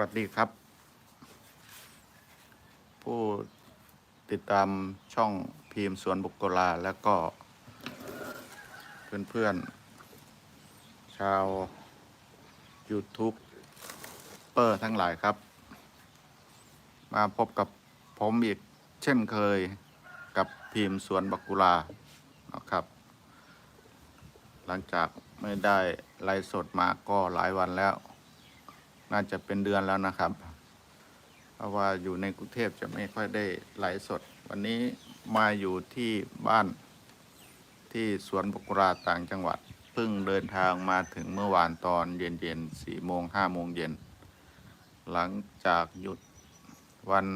วัสดีครับ ผู้ติดตามช่องพีมสวนบุกโกลา แล้วก็ เพื่อนๆ ชาว YouTube เปอร์ทั้งหลายครับ มาพบกับผมอีกเช่นเคยกับพีมสวนบักกุลานะครับ หลังจากไม่ได้ไลฟ์สดมาก็หลายวันแล้ว น่าจะเป็นเดือนแล้วนะครับ เพราะว่าอยู่ในกรุงเทพจะไม่ค่อยได้ไหลสด วันนี้มาอยู่ที่บ้านที่สวนบกราต่างจังหวัดเพิ่งเดินทางมาถึงเมื่อวานตอนเย็นๆสี่โมงห้าโมงเย็น หลังจากหยุดวัน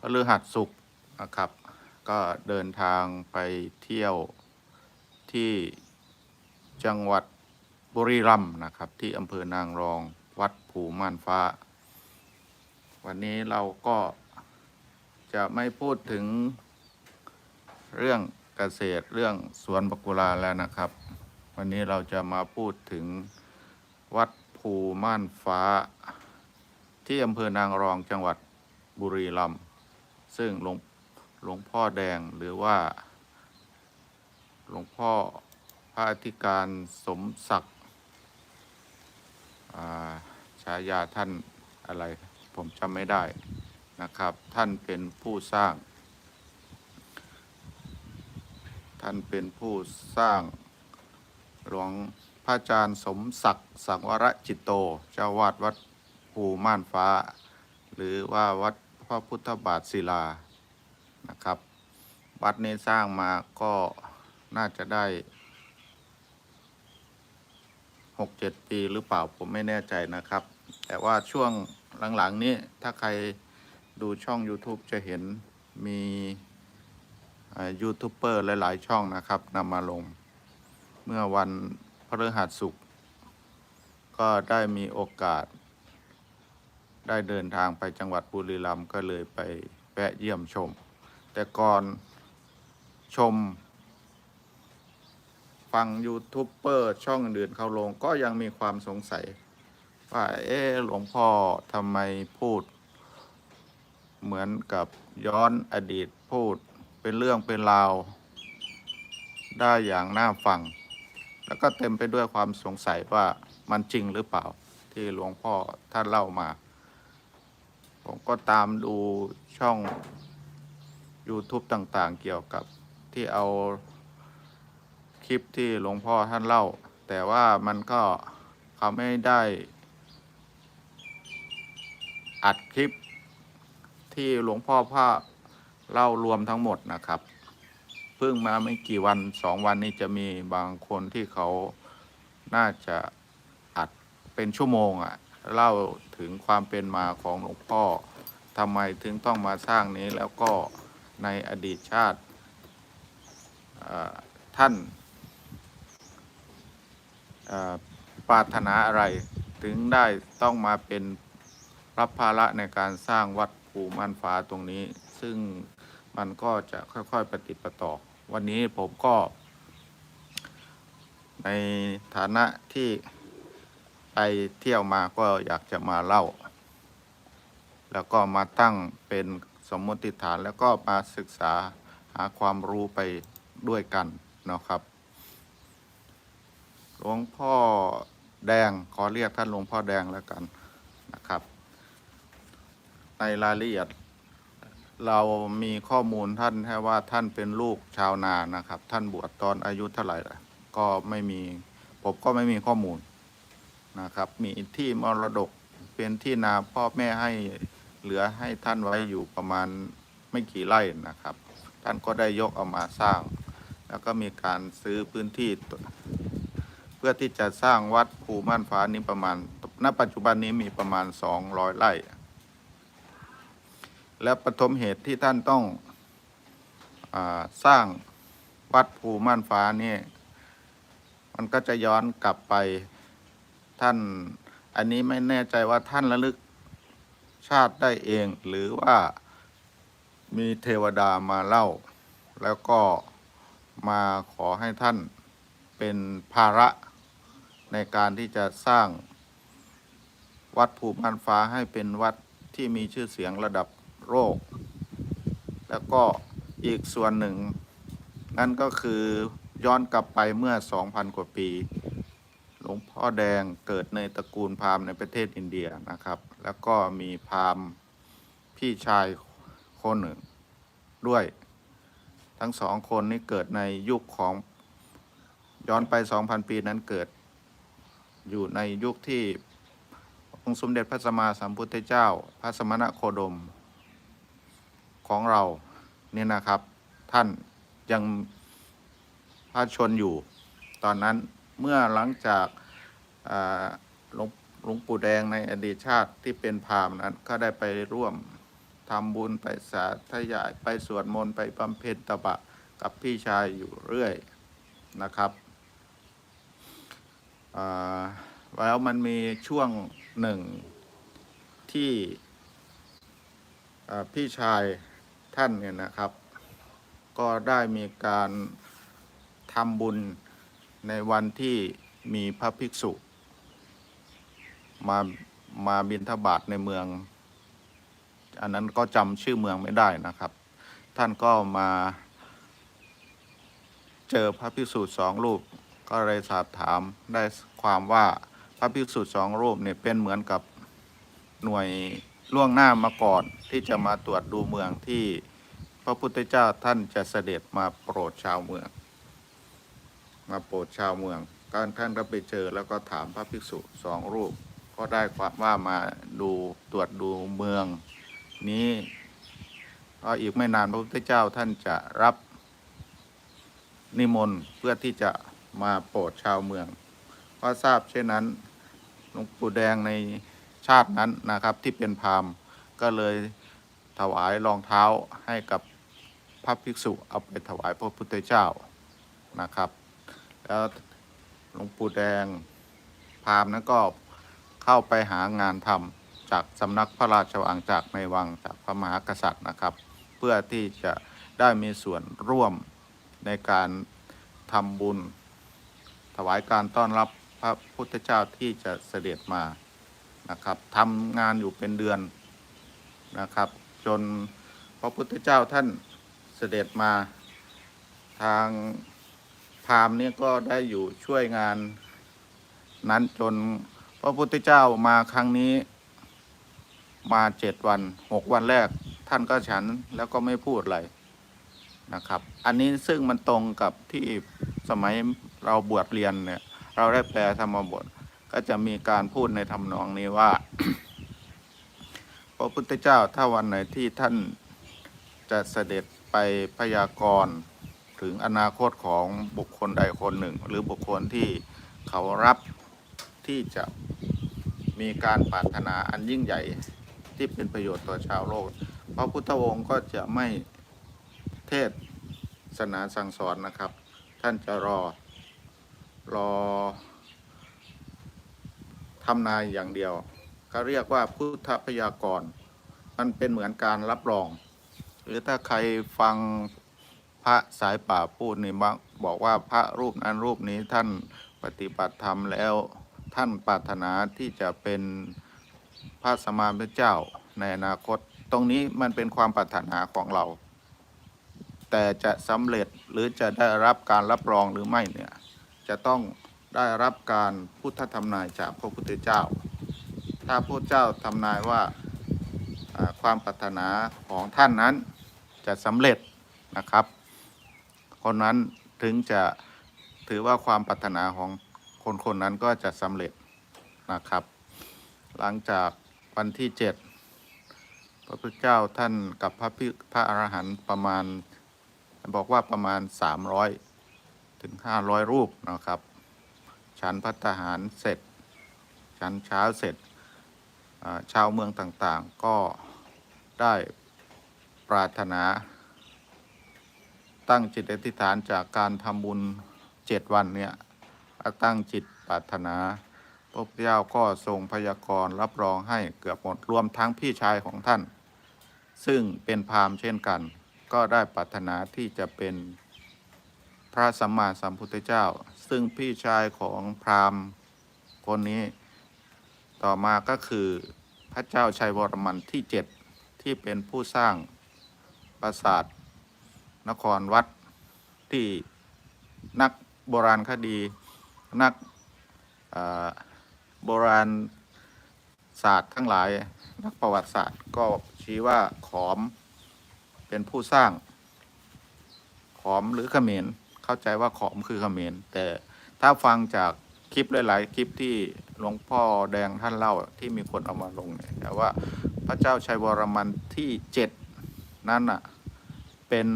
พฤหัสสุกนะครับ ก็เดินทางไปเที่ยวที่จังหวัด บุรีรัมย์นะครับ ที่อำเภอนางรองวัดผูม่านฟ้า วันนี้เราก็จะไม่พูดถึงเรื่องเกษตรเรื่องสวนบกุลาแล้วนะครับ วันนี้เราจะมาพูดถึงวัดภูม่านฟ้า ที่อำเภอนางรองจังหวัดบุรีรัมย์ซึ่งหลวงหลวงพ่อแดงหรือว่า หลวงพ่อพระอธิการสมศักดิ์ ฉายาท่านอะไร ผมจำไม่ได้นะครับ ท่านเป็นผู้สร้าง ท่านเป็นผู้สร้าง หลวงพระอาจารย์สมศักดิ์สังวรจิตโต เจ้าวาดวัดภูม่านฟ้า หรือว่าวัดพระพุทธบาทศิลานะครับ วัดนี้สร้างมาก็น่าจะได้ หกเจ็ดปีหรือเปล่าผมไม่แน่ใจนะครับ แต่ว่าช่วงหลังๆนี้ถ้าใครดูช่อง YouTube จะเห็นมียูทูบเบอร์หลาย ๆ ช่องนะครับนำมาลง เมื่อวันพฤหัสสุกก็ได้มีโอกาส ได้เดินทางไปจังหวัดบุรีรัมย์ก็เลยไปแวะเยี่ยมชม แต่ก่อนชม ฟังยูทูบเบอร์ช่องอื่นๆเขาลงก็ยังมีความสงสัย ว่าเอ๊หลวงพ่อทำไมพูด เหมือนกับย้อนอดีตพูดเป็นเรื่องเป็นราว ได้อย่างน่าฟัง แล้วก็เต็มไปด้วยความสงสัยว่ามันจริงหรือเปล่า ที่หลวงพ่อท่านเล่ามา ผมก็ตามดูช่อง YouTube ต่างๆ เกี่ยวกับที่เอา ลิปที่หลวงพ่อท่านเล่า แต่ว่ามันก็เขาไม่ได้อัดคลิปที่หลวงพ่อพระเล่ารวมทั้งหมดนะครับ เพิ่งมาไม่กี่วันสองวันนี้จะมีบางคนที่เขาน่าจะอัดเป็นชั่วโมงอะเล่าถึงความเป็นมาของหลวงพ่อทำไมถึงต้องมาสร้างนี้แล้วก็ในอดีตชาติท่าน ปรารถนาอะไร ถึงได้ต้องมาเป็นรับภาระในการสร้างวัดภูม่านฟ้าตรงนี้ ซึ่งมันก็จะค่อยๆปฏิดประต่อ วันนี้ผมก็ ในฐานะที่ไปเที่ยวมาก็อยากจะมาเล่า แล้วก็มาตั้งเป็นสมมติฐานแล้วก็มาศึกษาหาความรู้ไปด้วยกันเนาะครับ หลวงพ่อแดงขอเรียกท่านหลวงพ่อแดงแล้วกันนะครับ ในรายละเอียด เรามีข้อมูลท่านแค่ว่าท่านเป็นลูกชาวนานะครับ ท่านบวชตอนอายุเท่าไหร่ก็ไม่มีผมก็ไม่มีข้อมูลนะครับ มีที่มรดกเป็นที่นาพ่อแม่ให้เหลือให้ท่านไว้อยู่ประมาณไม่กี่ไร่นะครับ ท่านก็ได้ยกเอามาสร้าง แล้วก็มีการซื้อพื้นที่ เพื่อที่จะสร้างวัดภูม่านฟ้านี้ประมาณ ณ ปัจจุบันนี้มีประมาณ 200 ไร่ และปฐมเหตุที่ท่านต้องอสร้างวัดภูม่านฟ้านี่ มันก็จะย้อนกลับไปท่าน อันนี้ไม่แน่ใจว่าท่านระลึกชาติได้เอง หรือว่ามีเทวดามาเล่า แล้วก็มาขอให้ท่านเป็นภาระ ในการที่จะสร้างวัดภูม่านฟ้าให้เป็นวัดที่มีชื่อเสียงระดับโลก แล้วก็อีกส่วนหนึ่ง นั่นก็คือย้อนกลับไปเมื่อ 2,000 กว่าปี หลวงพ่อแดงเกิดในตระกูลพราหมณ์ในประเทศอินเดียนะครับ แล้วก็มีพราหมณ์พี่ชายคนหนึ่งด้วย ทั้งสองคนนี้เกิดในยุคของย้อนไป 2,000 ปีนั้นเกิด อยู่ในยุคที่องค์สมเด็จพระสัมมาสัมพุทธเจ้า พระสมณโคดมของเราเนี่ยนะครับท่านยังพระชนอยู่ ตอนนั้นเมื่อหลังจากหลวงหลวงปู่แดงในอดีตชาติที่เป็นพราหมณ์นั้นก็ได้ไปร่วมทำบุญไปสาธยายไปสวดมนต์ไปบำเพ็ญตบะกับพี่ชายอยู่เรื่อยนะครับ แล้วมันมีช่วงหนึ่งที่พี่ชายท่านเนี่ยนะครับ ก็ได้มีการทำบุญในวันที่มีพระภิกษุ มามาบิณฑบาตในเมือง อันนั้นก็จำชื่อเมืองไม่ได้นะครับ ท่านก็มาเจอพระภิกษุสองรูป ก็เลยสอบถามได้ความว่าพระภิกษุสองรูปเนี่ยเป็นเหมือนกับหน่วยล่วงหน้ามาก่อนที่จะมาตรวจดูเมืองที่พระพุทธเจ้าท่านจะเสด็จมาโปรดชาวเมือง มาโปรดชาวเมืองการท่านก็ไปเจอแล้วก็ถามพระภิกษุสองรูป ก็ได้ความว่ามาดูตรวจดูเมืองนี้ก็อีกไม่นานพระพุทธเจ้าท่านจะรับนิมนต์เพื่อที่จะ มาโปรดชาวเมือง ก็ทราบเช่นนั้นหลวงปู่แดงในชาตินั้นนะครับที่เป็นพราหมณ์ก็เลยถวายรองเท้าให้กับพระภิกษุเอาไปถวายพระพุทธเจ้านะครับ แล้วหลวงปู่แดงพราหมณ์นั้นก็เข้าไปหางานทำจากสำนักพระราชวังจากในวังจากพระมหากษัตริย์นะครับ เพื่อที่จะได้มีส่วนร่วมในการทำบุญ วายการต้อนรับพระพุทธเจ้าที่จะเสด็จมานะครับทำงานอยู่เป็นเดือนนะครับ จนพระพุทธเจ้าท่านเสด็จมาทางพราหมณ์เนี่ยก็ได้อยู่ช่วยงานนั้นจนพระพุทธเจ้ามาครั้งนี้มาเจ็ดวันหกวันแรกท่านก็ฉันแล้วก็ไม่พูดอะไรนะครับ อันนี้ซึ่งมันตรงกับที่สมัย เราบวชเรียนเนี่ยเราได้แปลธรรมบทก็จะมีการพูดในทำนองนี้ว่าพระพุทธเจ้าถ้าวันไหนที่ท่านจะเสด็จไปพยากรณ์ถึงอนาคตของบุคคลใดคนหนึ่ง หรือบุคคลที่เขารับที่จะมีการปรารถนาอันยิ่งใหญ่ที่เป็นประโยชน์ต่อชาวโลก พระพุทธองค์ก็จะไม่เทศสนาสั่งสอนนะครับ ท่านจะรอ รอทำนายอย่างเดียวเขาเรียกว่าพุทธพยากรณ์มันเป็นเหมือนการรับรอง หรือถ้าใครฟังพระสายป่าพูดนี่บอกว่าพระรูปนั้นรูปนี้ท่านปฏิบัติธรรมแล้วท่านปรารถนาที่จะเป็นพระสมมาพระเจ้าในอนาคต ตรงนี้มันเป็นความปรารถนาของเรา แต่จะสำเร็จหรือจะได้รับการรับรองหรือไม่เนี่ย จะต้องได้รับการพุทธธรรมนายจากพระพุทธเจ้า ถ้าพระเจ้าทำนายว่าความปรารถนาของท่านนั้นจะสำเร็จนะครับ คนนั้นถึงจะถือว่าความปรารถนาของคนคนนั้นก็จะสำเร็จนะครับ หลังจากวันที่เจ็ดพระพุทธเจ้าท่านกับพระพิพระอรหันต์ประมาณ บอกว่าประมาณ300 ถึง 500 รูปนะครับฉันพัฒหารเสร็จฉันเช้าเสร็จชาวเมืองต่างๆ ก็ได้ปรารถนา ตั้งจิตอธิษฐานจากการทำบุญเจ็ดวันเนี่ยตั้งจิตปรารถนาพระพุทธเจ้าก็ทรงพยากรณ์รับรองให้เกือบหมดรวมทั้งพี่ชายของท่าน ซึ่งเป็นพราหมณ์เช่นกัน ก็ได้ปรารถนาที่จะเป็น พระสัมมาสัมพุทธเจ้า ซึ่งพี่ชายของพราหมณ์คนนี้ต่อมาก็คือพระเจ้าชัยวรมันที่เจ็ดที่เป็นผู้สร้างปราสาทนครวัดที่นักโบราณคดี นักโบราณศาสตร์ทั้งหลายนักประวัติศาสตร์ก็ชี้ว่าขอมเป็นผู้สร้าง ขอมหรือเขมร เข้าใจว่าขอมคือเขมรแต่ถ้าฟังจากคลิปหลาย ๆ คลิปที่หลวงพ่อแดงท่านเล่าที่มีคนเอามาลงเนี่ยแต่ว่าพระเจ้าชัยวรมันที่เจ็ดนั่นน่ะเป็น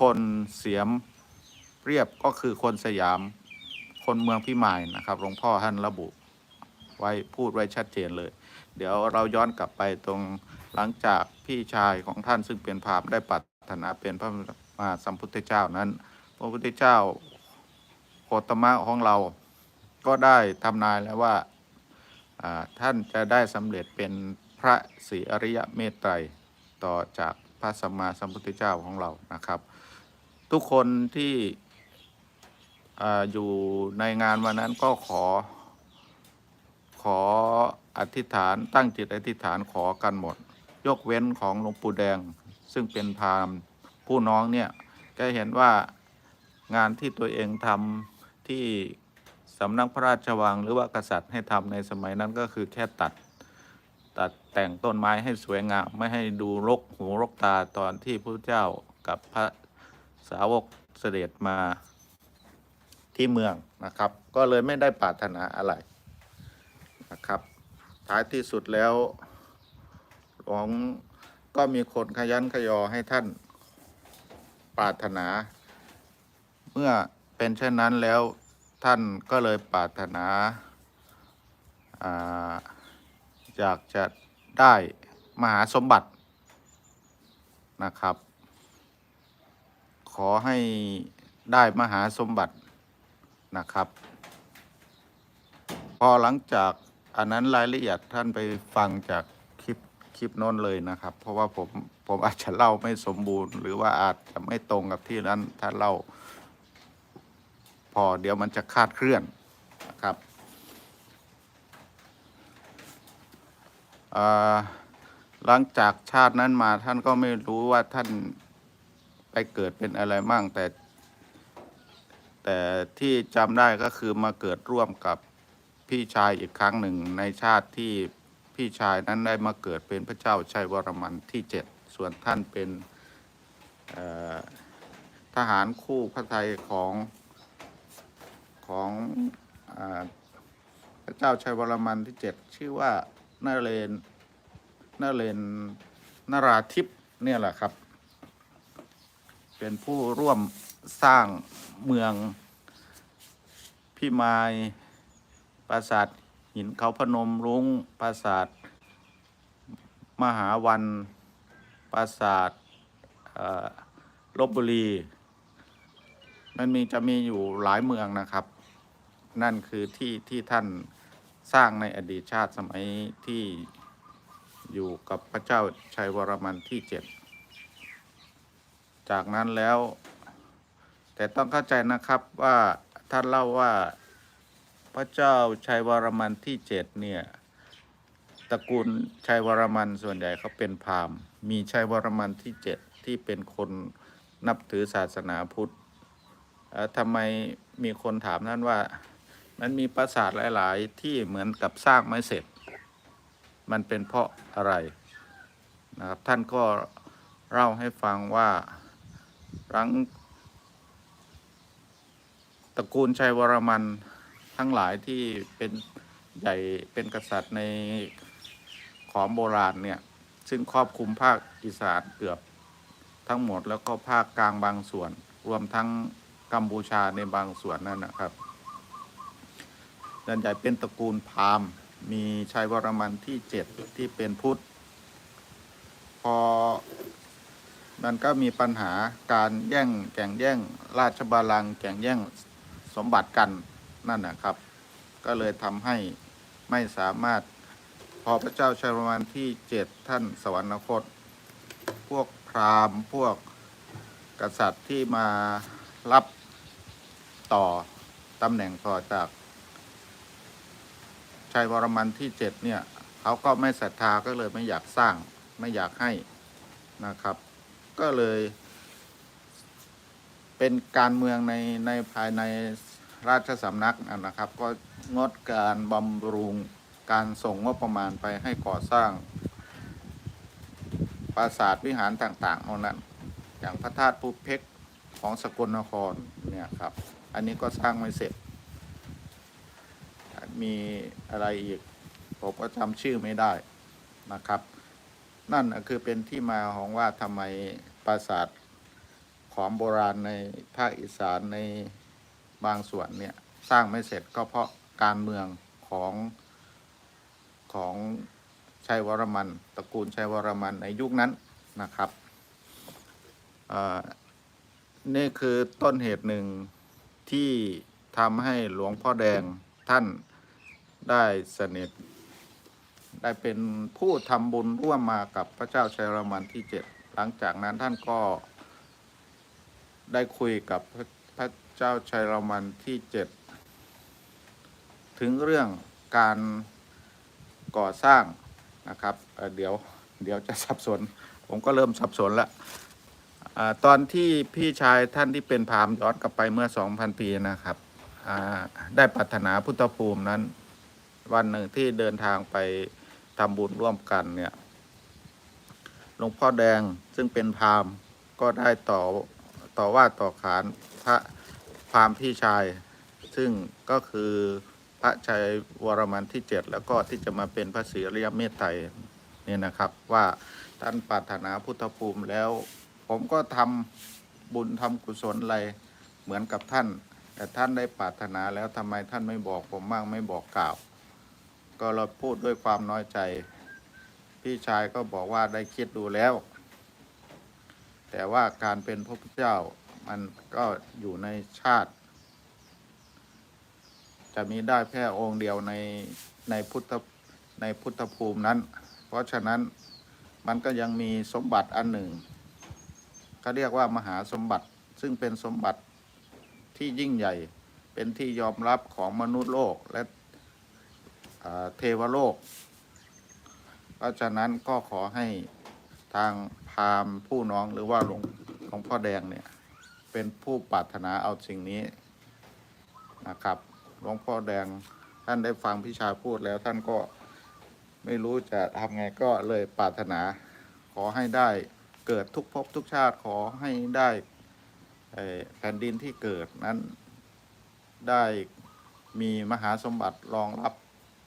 คนเสียมเรียบก็คือคนสยาม คนเมืองพิมายนะครับหลวงพ่อท่านระบุไว้พูดไว้ชัดเจนเลย เดี๋ยวเราย้อนกลับไปตรงหลังจากพี่ชายของท่านซึ่งเป็นพราหมณ์ได้ปรารถนาเป็นพระ มาสัมพุทธเจ้านั้น พระพุทธเจ้าโคตมะของเราก็ได้ทำนายแล้วว่าท่านจะได้สำเร็จเป็นพระศรีอริยเมตไตรต่อจากพระสัมมาสัมพุทธเจ้าของเรานะครับ ทุกคนที่ออยู่ในงานวันนั้นก็ขอ ขออธิษฐานตั้งจิตอธิษฐานขอกันหมด ยกเว้นของหลวงปู่แดง ซึ่งเป็นพราหมณ์ ผู้น้องเนี่ยแกเห็นว่างานที่ตัวเองทำที่สำนักพระราชวังหรือว่ากษัตริย์ให้ทำในสมัยนั้นก็คือแค่ตัด ตัดแต่งต้นไม้ให้สวยงาม ไม่ให้ดูรกหูรกตาตอนที่พระเจ้ากับพระสาวกเสด็จมาที่เมืองนะครับ ก็เลยไม่ได้ปรารถนาอะไรนะครับ ท้ายที่สุดแล้วหลวงก็มีคนขยันขยอให้ท่าน ปรารถนา เมื่อเป็นเช่นนั้นแล้วท่านก็เลยปรารถนาอยากจะได้มหาสมบัตินะครับ ขอให้ได้มหาสมบัตินะครับ พอหลังจากอันนั้นรายละเอียดท่านไปฟังจาก ลิปคลิปโน้นเลยนะครับ เพราะว่าผมผมอาจจะเล่าไม่สมบูรณ์ หรือว่าอาจจะไม่ตรงกับที่นั้นท่านเล่า พอเดี๋ยวมันจะคาดเคลื่อนนะครับหลังจากชาตินั้นมาท่านก็ไม่รู้ว่าท่านไปเกิดเป็นอะไรมั่งแต่ แต่ที่จำได้ก็คือมาเกิดร่วมกับพี่ชายอีกครั้งหนึ่งในชาติที่ พี่ชายนั้นได้มาเกิดเป็นพระเจ้าชัยวรมันที่เจ็ดส่วนท่านเป็นทหารคู่พระไทยของของอพระเจ้าชัยวรมันที่เจ็ดชื่อว่านาเรนนาเรนนาราธิปเนี่ยแหละครับ เป็นผู้ร่วมสร้างเมืองพิมายปราสาท หินเขาพนมรุ้งปราสาท มหาวันปราสาทลบบุรี มันมีจะมีอยู่หลายเมืองนะครับ นั่นคือที่ที่ท่านสร้างในอดีตชาติสมัยที่อยู่กับพระเจ้าชัยวรมันที่เจ็ดจากนั้นแล้ว แต่ต้องเข้าใจนะครับว่าท่านเล่าว่า พระเจ้าชัยวรมันที่เจ็ดเนี่ยตระกูลชัยวรมันส่วนใหญ่เขาเป็นพราหมณ์ มีชัยวรมันที่เจ็ดที่เป็นคนนับถือศาสนาพุทธทำไมมีคนถามท่านว่า มันมีปราสาทหลาย ๆ ที่เหมือนกับสร้างไม่เสร็จ มันเป็นเพราะอะไรนะครับท่านก็เล่าให้ฟังว่าหลังตระกูลชัยวรมัน ทั้งหลายที่เป็นใหญ่เป็นกษัตริย์ในขอมโบราณเนี่ย ซึ่งครอบคลุมภาคอีสานเกือบทั้งหมดแล้วก็ภาคกลางบางส่วน รวมทั้งกัมพูชาในบางส่วนนั่นนะครับส่วนใหญ่เป็นตระกูลพราหมณ์มีชัยวรมันที่เจ็ดที่เป็นพุทธ พอมันก็มีปัญหาการแย่งแข่งแย่ง ราชบัลลังก์แข่งแย่งสมบัติกัน นั่นนะครับ ก็เลยทำให้ไม่สามารถพอพระเจ้าชัยวรมันที่เจ็ดท่านสวรรคต พวกพราหมณ์พวกกษัตริย์ที่มารับต่อตำแหน่งต่อจากชัยวรมันที่เจ็ดเนี่ยเขาก็ไม่ศรัทธาก็เลยไม่อยากสร้างไม่อยากให้นะครับ ก็เลย เป็นการเมืองในในภายใน ราชสำนักนะครับ ก็งดการบำรุงการส่งงบประมาณไปให้ก่อสร้าง ปราสาทวิหารต่างๆเหล่านั้น อย่างพระธาตุภูเพกของสกลนครเนี่ยครับ อันนี้ก็สร้างไม่เสร็จ มีอะไรอีก ผมก็จำชื่อไม่ได้นะครับ นั่นคือเป็นที่มาของว่าทำไมปราสาทของโบราณในภาคอีสานใน บางส่วนเนี่ยสร้างไม่เสร็จก็เพราะการเมืองของของชัยวรมันตระกูลชัยวรมันในยุคนั้นนะครับนี่คือต้นเหตุหนึ่งที่ทำให้หลวงพ่อแดงท่านได้สนิท ได้เป็นผู้ทำบุญร่วมมากับพระเจ้าชัยวรมันที่เจ็ดหลังจากนั้นท่านก็ได้คุยกับพระ เจ้าชัยวรมันที่เจ็ดถึงเรื่องการก่อสร้างนะครับเเดี๋ยวเดี๋ยวจะสับสน ผมก็เริ่มสับสนล้วอตอนที่พี่ชายท่านที่เป็นพราหมย้อนกลับไปเมื่อ 2,000 ปีนะครับได้ปรารถนาพุทธภูมินั้น วันหนึ่งที่เดินทางไปทำบุญร่วมกันเนี่ยหลวงพ่อแดงซึ่งเป็นพราหมณ์ก็ได้ต่อต่อว่าต่อขานพระ พราหมณ์พี่ชาย ซึ่งก็คือพระชัยวรมันที่เจ็ดแล้วก็ที่จะมาเป็นพระศรีอริยเมตไตรเนี่ยนะครับว่าท่านปรารถนาพุทธภูมิแล้ว ผมก็ทำบุญทำกุศลอะไรเหมือนกับท่าน แต่ท่านได้ปรารถนาแล้วทำไมท่านไม่บอกผมบ้างไม่บอกกล่าว ก็เราพูดด้วยความน้อยใจ พี่ชายก็บอกว่าได้คิดดูแล้ว แต่ว่าการเป็นพระพุทธเจ้า มันก็อยู่ในชาติ จะมีได้แค่องค์เดียวในในพุทธในพุทธภูมินั้น เพราะฉะนั้นมันก็ยังมีสมบัติอันหนึ่งเขาเรียกว่ามหาสมบัติซึ่งเป็นสมบัติที่ยิ่งใหญ่เป็นที่ยอมรับของมนุษย์โลกและเทวโลก เพราะฉะนั้นก็ขอให้ทางพามผู้น้องหรือว่าหลวงหลวงพ่อแดงเนี่ย เป็นผู้ปรารถนาเอาสิ่งนี้นะครับหลวงพ่อแดงท่านได้ฟังพี่ชายพูดแล้วท่านก็ไม่รู้จะทำไงก็เลยปรารถนา ขอให้ได้เกิดทุกภพทุกชาติขอให้ได้แผ่นดินที่เกิดนั้นได้มีมหาสมบัติรองรับ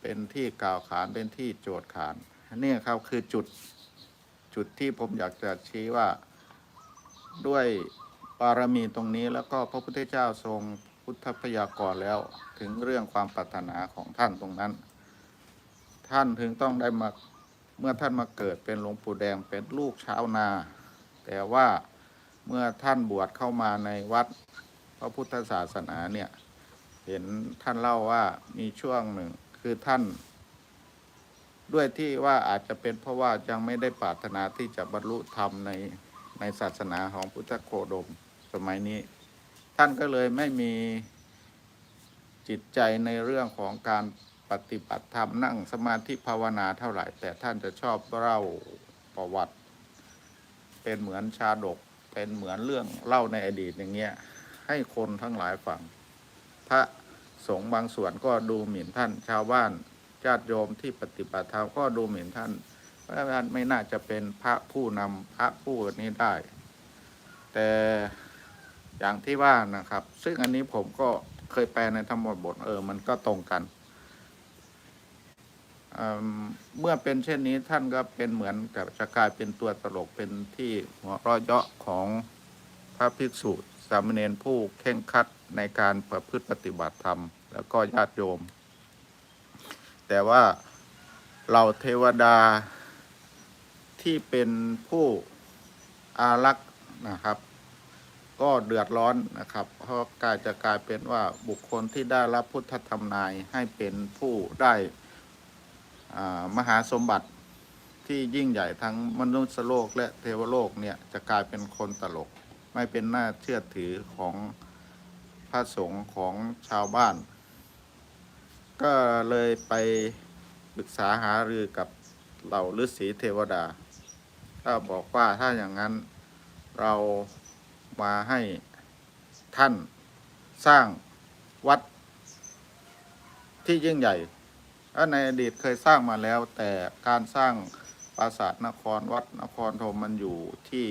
เป็นที่กล่าวขานเป็นที่โจทย์ขานนี่ครับคือจุดจุดที่ผมอยากจะชี้ว่าด้วย บารมีตรงนี้แล้วก็พระพุทธเจ้าทรงพุทธพยากรณ์แล้วถึงเรื่องความปรารถนาของท่านตรงนั้น ท่านถึงต้องได้มาเมื่อท่านมาเกิดเป็นหลวงปู่แดงเป็นลูกชาวนา แต่ว่าเมื่อท่านบวชเข้ามาในวัดพระพุทธศาสนาเนี่ยเห็นท่านเล่าว่ามีช่วงหนึ่งคือท่าน ด้วยที่ว่าอาจจะเป็นเพราะว่ายังไม่ได้ปรารถนาที่จะบรรลุธรรมใน ในศาสนาของพุทธโคดมสมัยนี้ ท่านก็เลยไม่มีจิตใจในเรื่องของการปฏิบัติธรรมนั่งสมาธิภาวนาเท่าไหร่ แต่ท่านจะชอบเล่าประวัติ เป็นเหมือนชาดก เป็นเหมือนเรื่องเล่าในอดีตอย่างเงี้ยให้คนทั้งหลายฟังพระสงฆ์บางส่วนก็ดูหมิ่นท่านชาวบ้านญาติโยมที่ปฏิบัติธรรมก็ดูหมิ่นท่าน พระฉะนั้นไม่น่าจะเป็นพระผู้นำพระผู้นี้ได้ แต่อย่างที่ว่านะครับ ซึ่งอันนี้ผมก็เคยแปลในธรรมบทเออ มันก็ตรงกันเมเมื่อเป็นเช่นนี้ท่านก็เป็นเหมือนกับจะกลายเป็นตัวตลกเป็นที่หัวเราะเยาะของพระภิกษุสามเณรผู้เข่งคัดในการประพฤติปฏิบัติธรรม แล้วก็ญาติโยม แต่ว่าเราเทวดา ที่เป็นผู้อารักษ์นะครับ ก็เดือดร้อนนะครับ เพราะกายจะกลายเป็นว่าบุคคลที่ได้รับพุทธธรรมนายให้เป็นผู้ได้มหาสมบัติที่ยิ่งใหญ่ทั้งมนุษย์โลกและเทวโลกเนี่ยจะกลายเป็นคนตลก ไม่เป็นหน้าเชื่อถือของพระสงฆ์ของชาวบ้าน ก็เลยไปปรึกษาหารือกับเหล่าฤาษีเทวดา ก็บอกว่าถ้าอย่างนั้นเรามาให้ท่านสร้างวัดที่ยิ่งใหญ่ถ้าในอดีตเคยสร้างมาแล้ว แต่การสร้างปราสาทนครวัดนครธมมันอยู่ที่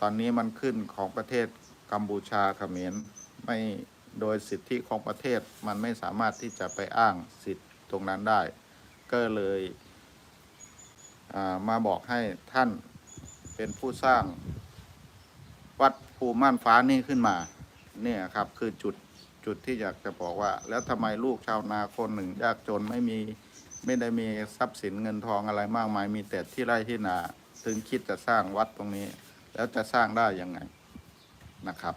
ตอนนี้มันขึ้นของประเทศกัมพูชาเขมรไม่โดยสิทธิของประเทศมันไม่สามารถที่จะไปอ้างสิทธิตรงนั้นได้ ก็เลย มาบอกให้ท่านเป็นผู้สร้างวัดภูม่านฟ้านี่ขึ้นมา เนี่ยครับคือจุดจุดที่อยากจะบอกว่า แล้วทำไมลูกชาวนาคนหนึ่งยากจนไม่มีไม่ได้มีทรัพย์สินเงินทองอะไรมากมาย มีแต่ที่ไร่ที่นาถึงคิดจะสร้างวัดตรงนี้ แล้วจะสร้างได้ยังไงนะครับ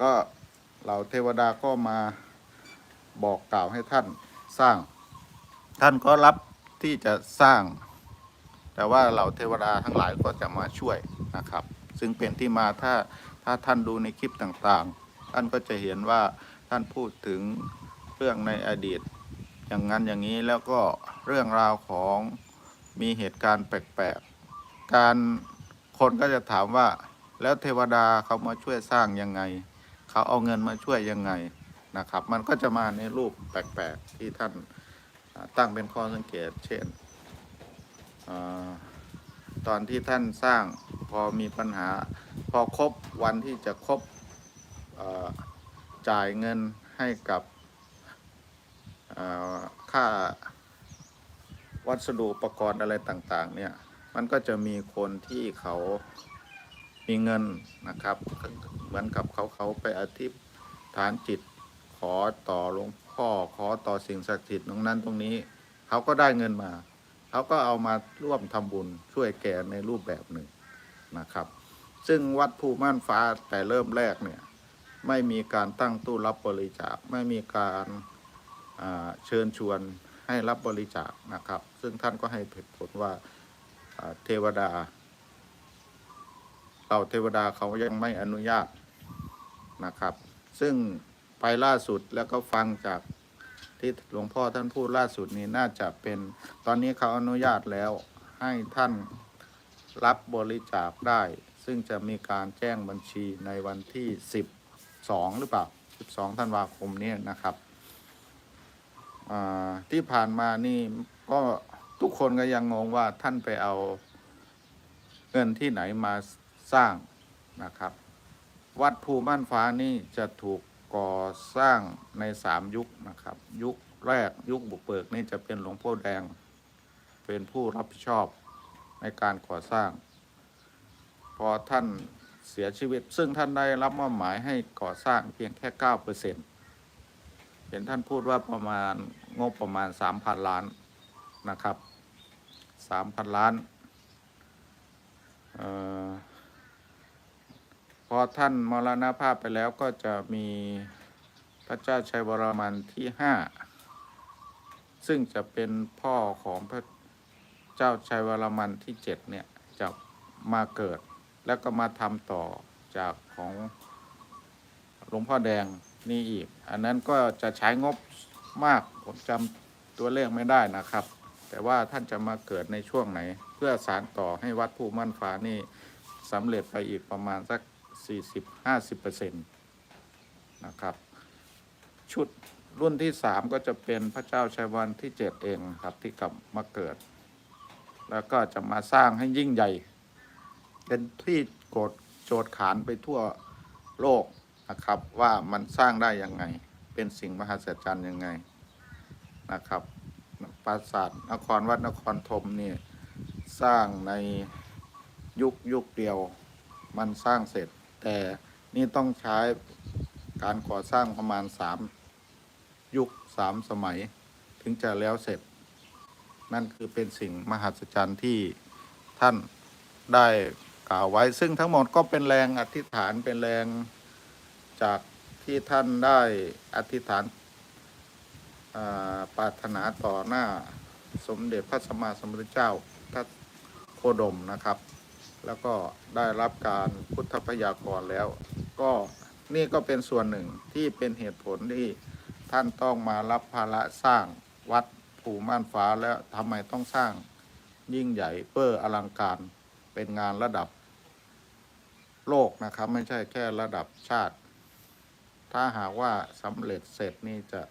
ก็เหล่าเทวดาก็มาบอกกล่าวให้ท่านสร้าง ท่านก็รับ ที่จะสร้าง แต่ว่าเหล่าเทวดาทั้งหลายก็จะมาช่วยนะครับ ซึ่งเป็นที่มาถ้าถ้าท่านดูในคลิปต่างๆ ท่านก็จะเห็นว่าท่านพูดถึงเรื่องในอดีต อย่างนั้นอย่างนี้แล้วก็เรื่องราวของมีเหตุการณ์แปลกๆ การคนก็จะถามว่าแล้วเทวดาเขามาช่วยสร้างยังไง เขาเอาเงินมาช่วยยังไงนะครับ มันก็จะมาในรูปแปลกๆ ที่ท่าน ตั้งเป็นข้อสังเกต เช่นอตอนที่ท่านสร้างพอมีปัญหา พอครบวันที่จะครบจ่ายเงินให้กับค่าวัสดุอุปกรณ์อะไรต่างๆ เนี่ย มันก็จะมีคนที่เขามีเงินนะครับ เหมือนกับเขาเขาไปอธิษฐานจิตขอต่อหลวง พ่อขอต่อสิ่งศักดิ์สิทธิ์ตรงนั้นตรงนี้ เขาก็ได้เงินมา เขาก็เอามาร่วมทำบุญช่วยแก่ในรูปแบบหนึ่งนะครับ ซึ่งวัดภูม่านฟ้าแต่เริ่มแรกเนี่ยไม่มีการตั้งตู้รับบริจาคไม่มีการเชิญชวนให้รับบริจาคนะครับ ซึ่งท่านก็ให้เหตุผลว่าเทวดาเราเทวดาเขายังไม่อนุญาตนะครับ ซึ่ง ไปล่าสุดแล้วก็ฟังจากที่หลวงพ่อท่านพูดล่าสุดนี้น่าจะเป็นตอนนี้เขาอนุญาตแล้วให้ท่านรับบริจาคได้ ซึ่งจะมีการแจ้งบัญชีในวันที่ 12 หรือเปล่า 12 ธันวาคมนี้นะครับที่ผ่านมานี่ก็ทุกคนก็ยังงงว่าท่านไปเอาเงินที่ไหนมาสร้างนะครับ วัดภูม่านฟ้านี่จะถูก ก่อสร้างในสามยุคนะครับ ยุคแรกยุคบุกเบิกนี่จะเป็นหลวงพ่อแดง เป็นผู้รับผิดชอบในการก่อสร้าง พอท่านเสียชีวิต ซึ่งท่านได้รับมอบหมายให้ก่อสร้างเพียงแค่เก้าเปอร์เซ็นเห็นท่านพูดว่าประมาณงบประมาณสามพันล้านนะครับสามพันล้านเอ่อ พอท่านมรณภาพไปแล้วก็จะมีพระเจ้าชัยวรมันที่ห้าซึ่งจะเป็นพ่อของพระเจ้าชัยวรมันที่เจ็ดเนี่ยจะมาเกิด แล้วก็มาทำต่อจากของหลวงพ่อแดงนี่อีก อันนั้นก็จะใช้งบมากผมจำตัวเลขไม่ได้นะครับ แต่ว่าท่านจะมาเกิดในช่วงไหน เพื่อสารต่อให้วัดภูมั่นฟ้านี่สำเร็จไปอีกประมาณสัก 40-50%นะครับ ชุดรุ่นที่สามก็จะเป็นพระเจ้าชัยวันที่เจ็ดเองครับที่กลับมาเกิด แล้วก็จะมาสร้างให้ยิ่งใหญ่ เป็นที่โกรธโจทย์ขานไปทั่วโลกนะครับว่ามันสร้างได้ยังไง เป็นสิ่งมหัศจรรย์ยังไงนะครับปราสาทนครวัดนครธมนี่สร้างในยุคยุคเดียว มันสร้างเสร็จ แต่นี่ต้องใช้การก่อสร้างประมาณสามยุคสามสมัย ถึงจะแล้วเสร็จ นั่นคือเป็นสิ่งมหัศจรรย์ที่ท่านได้กล่าวไว้ ซึ่งทั้งหมดก็เป็นแรงอธิษฐานเป็นแรงจากที่ท่านได้อธิษฐานปรารถนาต่อหน้าสมเด็จพระสัมมาสัมพุทธเจ้าพระโคดมนะครับ แล้วก็ได้รับการพุทธพยากรแล้ว ก็นี่ก็เป็นส่วนหนึ่งที่เป็นเหตุผลที่ท่านต้องมารับภาระสร้างวัดภูม่านฟ้าแล้วทำไมต้องสร้างยิ่งใหญ่เป้ออลังการเป็นงานระดับโลกนะครับ ไม่ใช่แค่ระดับชาติ ถ้าหากว่าสำเร็จเสร็จนี่จะ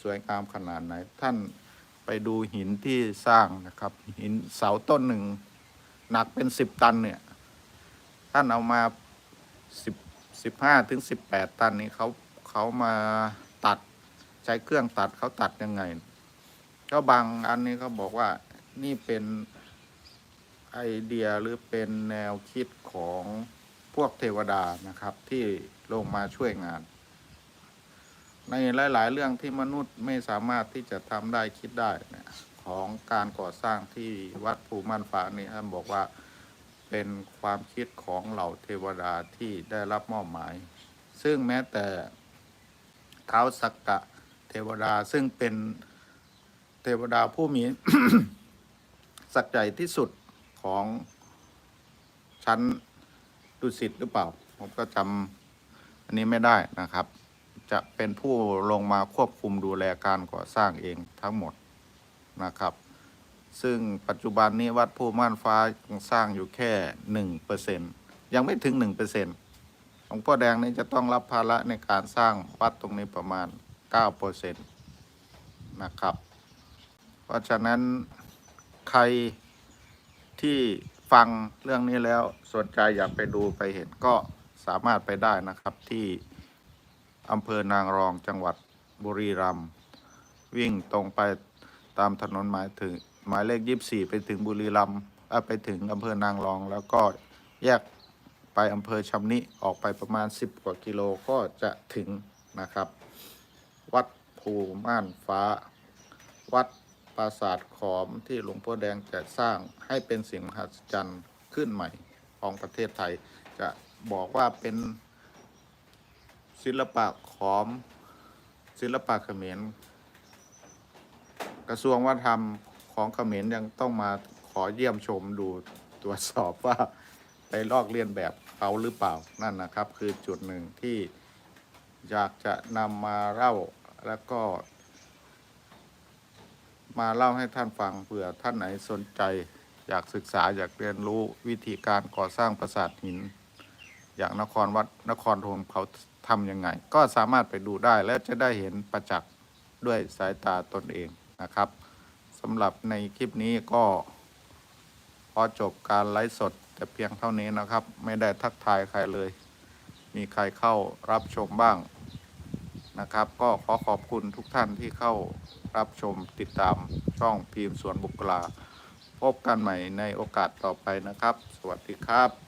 สวยงามขนาดไหน ท่านไปดูหินที่สร้างนะครับ หินเสาต้นหนึ่ง หนักเป็นสิบตันเนี่ย ท่านเอามาสิบสิบห้าถึงสิบแปดตันนี้เขาเขามาตัดใช้เครื่องตัดเขาตัดยังไง ก็บางอันนี้เขาบอกว่านี่เป็นไอเดียหรือเป็นแนวคิดของพวกเทวดานะครับ ที่ลงมาช่วยงาน ในหลาย ๆ เรื่องที่มนุษย์ไม่สามารถที่จะทำได้คิดได้เนี่ย ของการก่อสร้างที่วัดภูมันฟ้านี่ท่านบอกว่าเป็นความคิดของเหล่าเทวดาที่ได้รับมอบหมาย ซึ่งแม้แต่เท้าสักกะเทวดาซึ่งเป็นเทวดาผู้มีสักใจที่สุดของชั้นดุสิตหรือเปล่า ผมก็จำอันนี้ไม่ได้นะครับ จะเป็นผู้ลงมาควบคุมดูแลการก่อสร้างเองทั้งหมด นะครับ ซึ่งปัจจุบันนี้วัดผู้ม่านฟ้ายังสร้างอยู่แค่หนึ่งเปอร์เซ็นยังไม่ถึงหนึ่งเปอร์เซ็นหลวงพ่อแดงนี่จะต้องรับภาระในการสร้างวัดตรงนี้ประมาณเก้าเปอร์เซ็นนะครับ เพราะฉะนั้นใครที่ฟังเรื่องนี้แล้วสนใจอยากไปดูไปเห็นก็สามารถไปได้นะครับที่อำเภอนางรองจังหวัดบุรีรัมย์วิ่งตรงไป ตามถนนหมายถึงหมายเลขยี่สี่ไปถึงบุรีรัมย์ไปถึงอำเภอนางรอง แล้วก็แยกไปอำเภอชำนิออกไปประมาณ 10 กว่ากิโลก็จะถึงนะครับ วัดภูม่านฟ้า วัดปราสาทขอมที่หลวงพ่อแดงจะสร้างให้เป็นสิ่งมหัศจรรย์ขึ้นใหม่ของประเทศไทย จะบอกว่าเป็นศิลปะขอมศิลปะเขมร ระทรวงวัฒนธรรมของเขมรยังต้องมาขอเยี่ยมชมดูตรวจสอบว่าไปลอกเลียนแบบเขาหรือเปล่านั่นนะครับ คือจุดหนึ่งที่อยากจะนำมาเล่าแล้วก็ มาเล่าให้ท่านฟังเผื่อท่านไหนสนใจ อยากศึกษาอยากเรียนรู้วิธีการก่อสร้างปราสาทหิน อย่างนครวัดนครธมเขาทำยังไง ก็สามารถไปดูได้และจะได้เห็นประจักษ์ด้วยสายตาตนเอง นะครับสำหรับในคลิปนี้ก็พอจบการไลฟ์สดแต่เพียงเท่านี้นะครับ ไม่ได้ทักทายใครเลย มีใครเข้ารับชมบ้างนะครับ ก็ขอขอบคุณทุกท่านที่เข้ารับชมติดตามช่องพีมสวนบุกลา พบกันใหม่ในโอกาสต่อไปนะครับ สวัสดีครับ